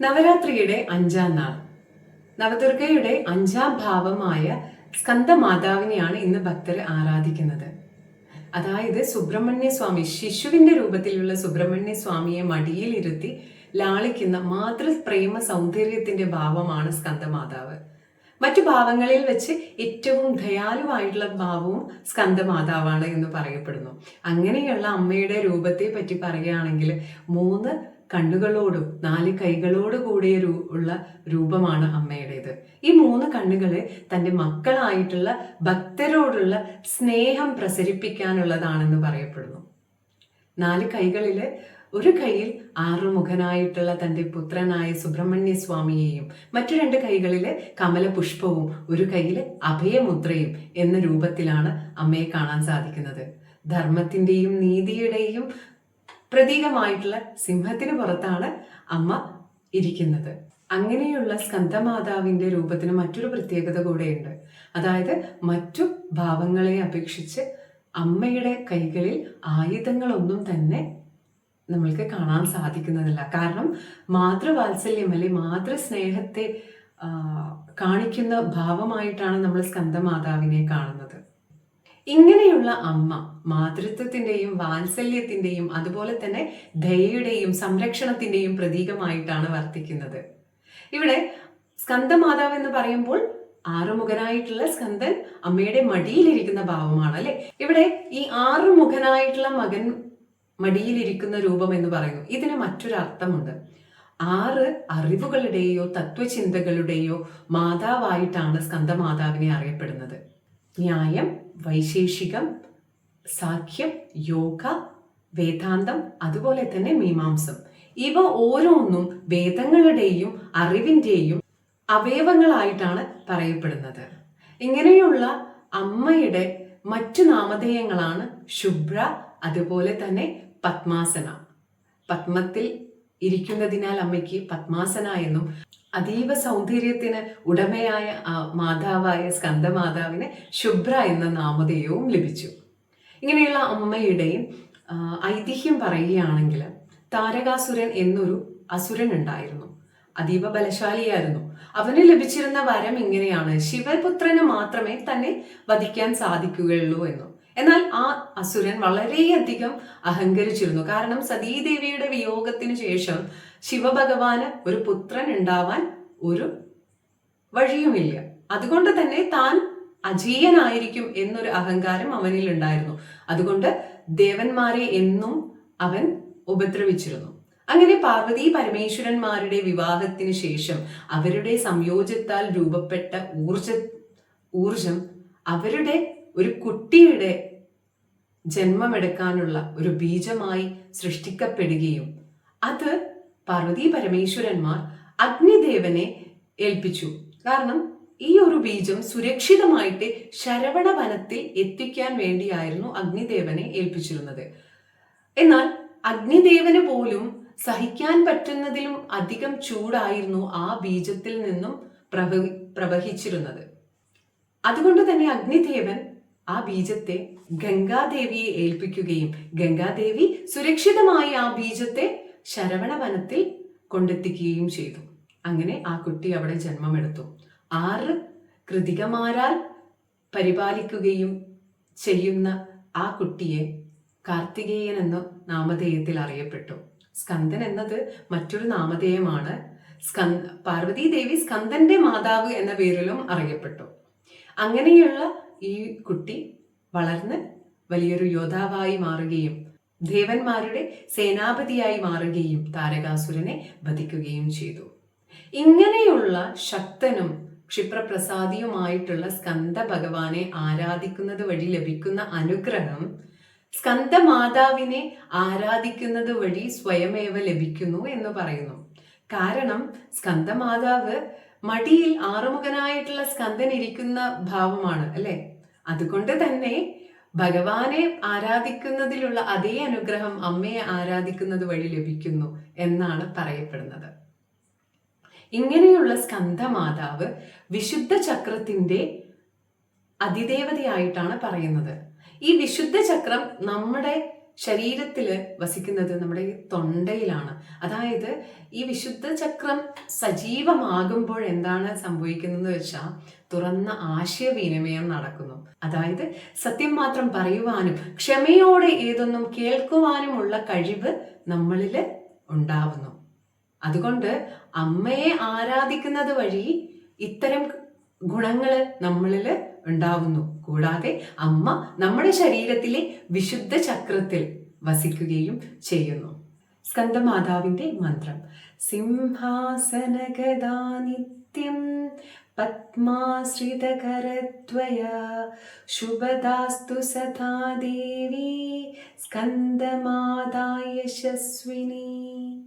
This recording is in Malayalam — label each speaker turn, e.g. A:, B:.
A: നവരാത്രിയുടെ അഞ്ചാം നാൾ. നവദുർഗയുടെ അഞ്ചാം ഭാവമായ സ്കന്ദമാതാവിനെയാണ് ഇന്ന് ഭക്തർ ആരാധിക്കുന്നത്. അതായത് സുബ്രഹ്മണ്യ സ്വാമി ശിശുവിന്റെ രൂപത്തിലുള്ള സുബ്രഹ്മണ്യ സ്വാമിയെ മടിയിലിരുത്തി ലാളിക്കുന്ന മാതൃപ്രേമ സൗന്ദര്യത്തിന്റെ ഭാവമാണ് സ്കന്ദമാതാവ്. മറ്റു ഭാവങ്ങളിൽ വെച്ച് ഏറ്റവും ദയാലുവായിട്ടുള്ള ഭാവവും സ്കന്ദമാതാവാണ് എന്ന് പറയപ്പെടുന്നു. അങ്ങനെയുള്ള അമ്മയുടെ രൂപത്തെ പറ്റി പറയുകയാണെങ്കിൽ മൂന്ന് കണ്ണുകളോടും നാല് കൈകളോട് കൂടിയ രൂ- ഉള്ള രൂപമാണ് അമ്മയുടേത്. ഈ മൂന്ന് കണ്ണുകളെ തന്റെ മക്കളായിട്ടുള്ള ഭക്തരോടുള്ള സ്നേഹം പ്രസരിപ്പിക്കാനുള്ളതാണെന്ന് പറയപ്പെടുന്നു. നാല് കൈകളിൽ ഒരു കൈയിൽ ആറുമുഖനായിട്ടുള്ള തന്റെ പുത്രനായ സുബ്രഹ്മണ്യ സ്വാമിയെയും മറ്റു രണ്ട് കൈകളിൽ കമലപുഷ്പവും ഒരു കൈയിൽ അഭയമുദ്രയും എന്ന രൂപത്തിലാണ് അമ്മയെ കാണാൻ സാധിക്കുന്നത്. ധർമ്മത്തിന്റെയും നീതിയുടെയും പ്രതീകമായിട്ടുള്ള സിംഹത്തിന് പുറത്താണ് അമ്മ ഇരിക്കുന്നത്. അങ്ങനെയുള്ള സ്കന്ധമാതാവിന്റെ രൂപത്തിന് മറ്റൊരു പ്രത്യേകത കൂടെയുണ്ട്. അതായത് മറ്റു ഭാവങ്ങളെ അപേക്ഷിച്ച് അമ്മയുടെ കൈകളിൽ ആയുധങ്ങളൊന്നും തന്നെ നമ്മൾക്ക് കാണാൻ സാധിക്കുന്നതല്ല. കാരണം മാതൃവാത്സല്യം അല്ലെ മാതൃസ്നേഹത്തെ കാണിക്കുന്ന ഭാവമായിട്ടാണ് നമ്മൾ സ്കന്ധമാതാവിനെ കാണുന്നത്. ഇങ്ങനെയുള്ള അമ്മ മാതൃത്വത്തിന്റെയും വാത്സല്യത്തിന്റെയും അതുപോലെ തന്നെ ദയയുടെയും സംരക്ഷണത്തിന്റെയും പ്രതീകമായിട്ടാണ് വർത്തിക്കുന്നത്. ഇവിടെ സ്കന്ദമാതാവ് എന്ന് പറയുമ്പോൾ ആറുമുഖനായിട്ടുള്ള സ്കന്ദൻ അമ്മയുടെ മടിയിലിരിക്കുന്ന ഭാവമാണ് അല്ലെ? ഇവിടെ ഈ ആറുമുഖനായിട്ടുള്ള മകൻ മടിയിലിരിക്കുന്ന രൂപം എന്ന് പറയുന്നു. ഇതിന് മറ്റൊരു അർത്ഥമുണ്ട്. ആറ് അറിവുകളുടെയോ തത്വചിന്തകളുടെയോ മാതാവായിട്ടാണ് സ്കന്ദമാതാവിനെ അറിയപ്പെടുന്നത്. ന്യായം വൈശേഷികം സാഖ്യം യോഗ വേദാന്തം അതുപോലെ തന്നെ മീമാംസം. ഇവ ഓരോന്നും വേദങ്ങളുടെയും അറിവിന്റെയും അവയവങ്ങളായിട്ടാണ് പറയപ്പെടുന്നത്. ഇങ്ങനെയുള്ള അമ്മയുടെ മറ്റു നാമധേയങ്ങളാണ് ശുഭ്ര അതുപോലെ തന്നെ പത്മാസന. പത്മത്തിൽ ഇരിക്കുന്നതിനാൽ അമ്മയ്ക്ക് പത്മാസന എന്നും അതീവ സൗന്ദര്യത്തിന് ഉടമയായ ആ മാതാവായ സ്കന്ദമാതാവിന് ശുഭ്ര എന്ന നാമധേയവും ലഭിച്ചു. ഇങ്ങനെയുള്ള അമ്മയുടെയും ഐതിഹ്യം പറയുകയാണെങ്കിൽ താരകാസുരൻ എന്നൊരു അസുരൻ ഉണ്ടായിരുന്നു. അതീവ ബലശാലിയായിരുന്നു. അവന് ലഭിച്ചിരുന്ന വരം ഇങ്ങനെയാണ്. ശിവപുത്രന് മാത്രമേ തന്നെ വധിക്കാൻ സാധിക്കുകയുള്ളൂ എന്നും. എന്നാൽ ആ അസുരൻ വളരെയധികം അഹങ്കരിച്ചിരുന്നു. കാരണം സതീദേവിയുടെ വിയോഗത്തിന് ശേഷം ശിവഭഗവാന് ഒരു പുത്രൻ ഉണ്ടാവാൻ ഒരു വഴിയുമില്ല. അതുകൊണ്ട് തന്നെ താൻ അജീയനായിരിക്കും എന്നൊരു അഹങ്കാരം അവനിൽ ഉണ്ടായിരുന്നു. അതുകൊണ്ട് ദേവന്മാരെ എന്നും അവൻ ഉപദ്രവിച്ചിരുന്നു. അങ്ങനെ പാർവതി പരമേശ്വരന്മാരുടെ വിവാഹത്തിന് ശേഷം അവരുടെ സംയോജത്താൽ രൂപപ്പെട്ട ഊർജ ഊർജം അവരുടെ ഒരു കുട്ടിയുടെ ജന്മമെടുക്കാനുള്ള ഒരു ബീജമായി സൃഷ്ടിക്കപ്പെടുകയും അത് പാർവതി പരമേശ്വരന്മാർ അഗ്നിദേവനെ ഏൽപ്പിച്ചു. കാരണം ഈ ഒരു ബീജം സുരക്ഷിതമായിട്ട് ശരവണ വനത്തിൽ എത്തിക്കാൻ വേണ്ടിയായിരുന്നു അഗ്നിദേവനെ ഏൽപ്പിച്ചിരുന്നത്. എന്നാൽ അഗ്നിദേവന് പോലും സഹിക്കാൻ പറ്റുന്നതിലും അധികം ചൂടായിരുന്നു ആ ബീജത്തിൽ നിന്നും പ്രവഹി പ്രവഹിച്ചിരുന്നത്. അതുകൊണ്ട് തന്നെ അഗ്നിദേവൻ ആ ബീജത്തെ ഗംഗാദേവിയെ ഏൽപ്പിക്കുകയും ഗംഗാദേവി സുരക്ഷിതമായി ആ ബീജത്തെ ശരവണ വനത്തിൽ കൊണ്ടെത്തിക്കുകയും ചെയ്തു. അങ്ങനെ ആ കുട്ടി അവിടെ ജന്മമെടുത്തു. ആറ് കൃതികമാരാൽ പരിപാലിക്കുകയും ചെയ്യുന്ന ആ കുട്ടിയെ കാർത്തികേയൻ എന്ന നാമധേയത്തിൽ അറിയപ്പെട്ടു. സ്കന്ദൻ എന്നത് മറ്റൊരു നാമധേയമാണ്. സ്കന്ദ പാർവതി ദേവി സ്കന്ദന്റെ മാതാവ് എന്ന പേരിലും അറിയപ്പെട്ടു. അങ്ങനെയുള്ള ഈ കുട്ടി വളർന്ന് വലിയൊരു യോദ്ധാവായി മാറുകയും ദേവന്മാരുടെ സേനാപതിയായി മാറുകയും താരകാസുരനെ വധിക്കുകയും ചെയ്തു. ഇങ്ങനെയുള്ള ശക്തനും ക്ഷിപ്രപ്രസാദിയുമായിട്ടുള്ള സ്കന്ദ ഭഗവാനെ ആരാധിക്കുന്നത് വഴി ലഭിക്കുന്ന അനുഗ്രഹം സ്കന്ദമാതാവിനെ ആരാധിക്കുന്നത് വഴി സ്വയമേവ ലഭിക്കുന്നു എന്ന് പറയുന്നു. കാരണം സ്കന്ദമാതാവ് മടിയിൽ ആറുമുഖനായിട്ടുള്ള സ്കന്ദൻ ഇരിക്കുന്ന ഭാവമാണ് അല്ലെ? അതുകൊണ്ട് തന്നെ ഭഗവാനെ ആരാധിക്കുന്നതിലുള്ള അതേ അനുഗ്രഹം അമ്മയെ ആരാധിക്കുന്നത് വഴി ലഭിക്കുന്നു എന്നാണ് പറയപ്പെടുന്നത്. ഇങ്ങനെയുള്ള സ്കന്ധമാതാവ് വിശുദ്ധ ചക്രത്തിന്റെ അതിദേവതയായിട്ടാണ് പറയുന്നത്. ഈ വിശുദ്ധ ചക്രം നമ്മുടെ ശരീരത്തിൽ വസിക്കുന്നത് നമ്മുടെ തൊണ്ടയിലാണ്. അതായത് ഈ വിശുദ്ധ ചക്രം സജീവമാകുമ്പോൾ എന്താണ് സംഭവിക്കുന്നതെന്ന് വെച്ചാൽ തുറന്ന ആശയവിനിമയം നടക്കുന്നു. അതായത് സത്യം മാത്രം പറയുവാനും ക്ഷമയോടെ ഏതൊന്നും കേൾക്കുവാനുമുള്ള കഴിവ് നമ്മളിൽ ഉണ്ടാവുന്നു. അതുകൊണ്ട് അമ്മയെ ആരാധിക്കുന്നത് വഴി ഇത്തരം ഗുണങ്ങൾ നമ്മളിൽ ഉണ്ടാവുന്നു. കൂടാതെ അമ്മ നമ്മുടെ ശരീരത്തിലെ വിശുദ്ധ ചക്രത്തിൽ വസിക്കുകയും ചെയ്യുന്നു. സ്കന്ദമാതാവിന്റെ മന്ത്രം. സിംഹാസനഗതാ നിത്യം പത്മാശ്രിതകരദ്വയ ശുഭദാസ്തു സദാ ദേവി സ്കന്ദമാതാ യശസ്വിനി.